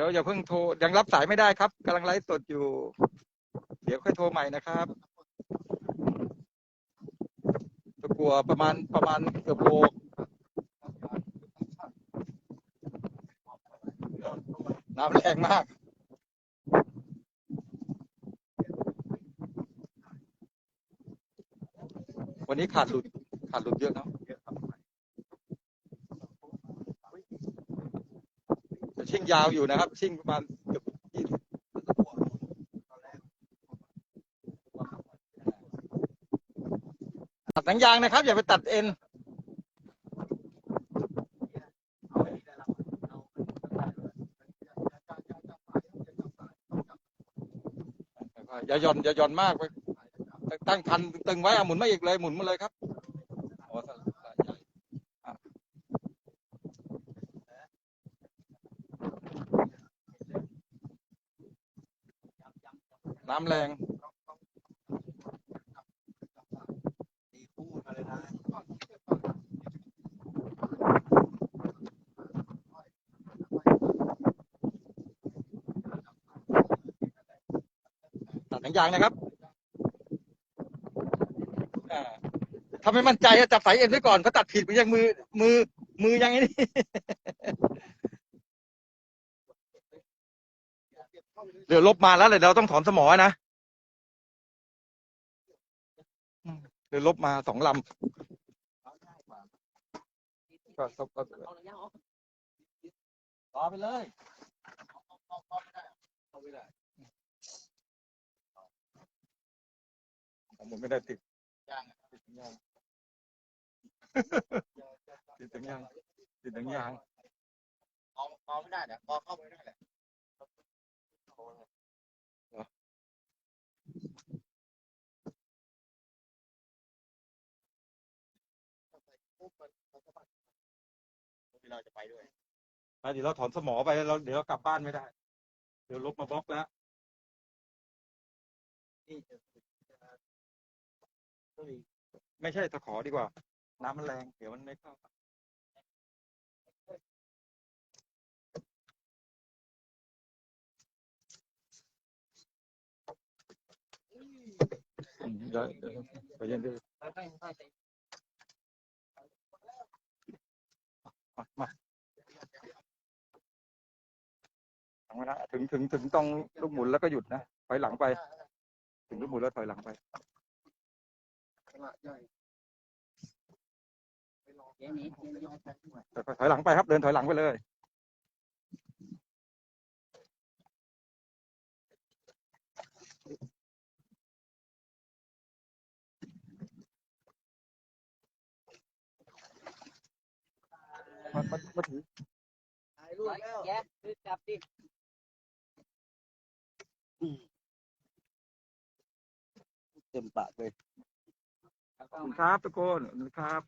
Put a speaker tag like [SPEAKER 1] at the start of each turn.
[SPEAKER 1] ดี๋ยวอย่าเพิ่งโทรยังรับสายไม่ได้ครับกำลังไลฟ์สดอยู่ เดี๋ยวค่อยโทรใหม่นะครับตะกัวประมาณประมาณเกือบโลน้ำแรงมากวันนี้ขาดหลุดขาดหลุดเยอะเนาะแต่ ชิ่งยาวอยู่นะครับ ชิ่งประมาณเกือบยี่สิบตัดหนังยางนะครับ อย่าไปตัดเอ็นอย่าหย่อนอย่าหย่อนมากไปตั้งคันตึงไว้เอาหมุนมาอีกเลยหมุนมาเลยครับอ๋อสายสายใหญ่อะ น้ำแรง
[SPEAKER 2] ตั
[SPEAKER 1] ดหนังยางนะครับถ้าไม่มั่นใจอะจับสายเอ็นไว้ก่อนเขาตัดผิดมันยังมือมือมือยังไงนี่ เดี๋ยวลบมาแล้วเลยเราต้องถอนสมอนะอืมเดี๋ยวลบมาสองลำก็ก็ก็
[SPEAKER 2] เอาระยะออก
[SPEAKER 1] ต่อไปเลย
[SPEAKER 2] เอาไม่ได้
[SPEAKER 1] ผมไม่ได้ติด
[SPEAKER 2] ย่าง
[SPEAKER 1] ติดยางติดถึงยางติดถึงยาง
[SPEAKER 2] เอาเอาไม่ได้เนี่ยพอเข้าไม่ได้แหละ เวลาจะไปด้วย
[SPEAKER 1] เดี๋ยวเราถอนสมอไปเราเดี๋ยวเรากลับบ้านไม่ได้ เดี๋ยวลบมาบล็อกแล้ว
[SPEAKER 2] นี่ก็มี
[SPEAKER 1] ไม่ใช่ตะขอดีกว่า น้ำมันแรง เดี๋ยวมันไม่เข้า มเดี๋ยวเดี๋ยวไปเย็นดี
[SPEAKER 2] ใช่ใช่ใช่
[SPEAKER 1] มาถึงถึงถึงถึงต้องลูกหมุนแล้วก็หยุดนะถอยหลังไป ถึงลูกหมุนแล้วถอยหลังไปถอยหลังไปครับ เดินถอยหลังไปเลย มามามาถือ
[SPEAKER 2] ถ่ายรูปแล้ว
[SPEAKER 3] แกคือจับดิ
[SPEAKER 2] เต็มปากเลย
[SPEAKER 1] ขอบคุณครับทุกคนขอบคุณครับ